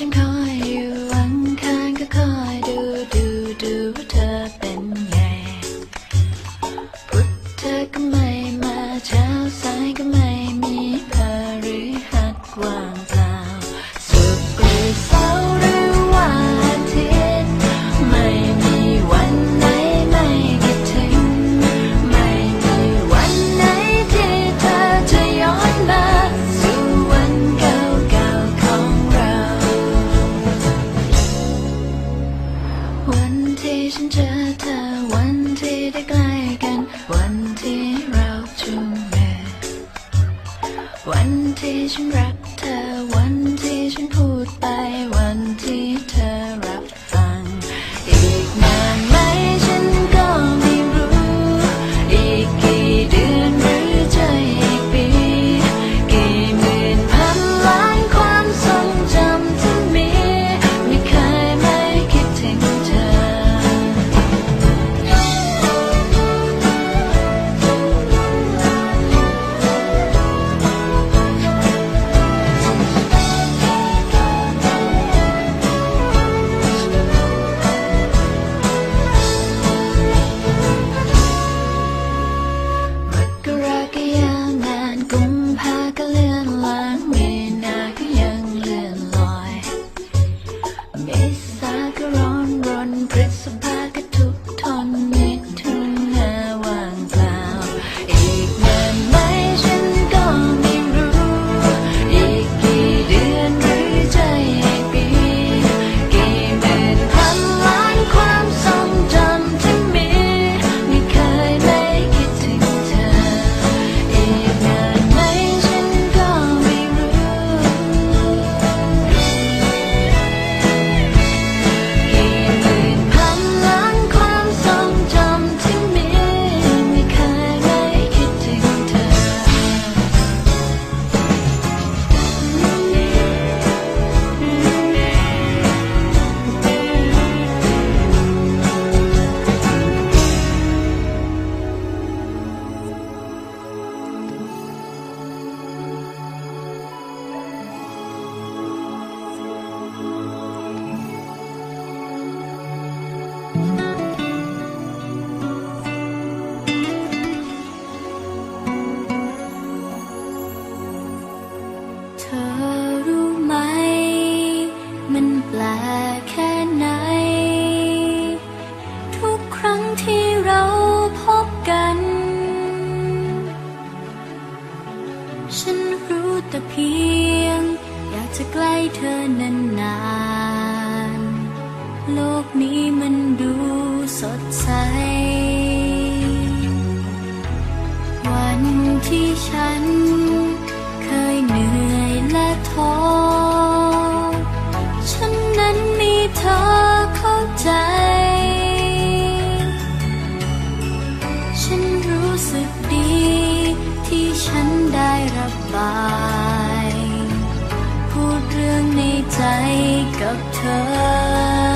and come One vision wrapped one ธอรู้ไหม มันแปลกแค่ไหน ทุกครั้งที่เราพบกัน ฉันรู้แต่เพียง อยากจะใกล้เธอนานนานโลกนี้มันดูสดใส บาย พูดเรื่องในใจกับเธอ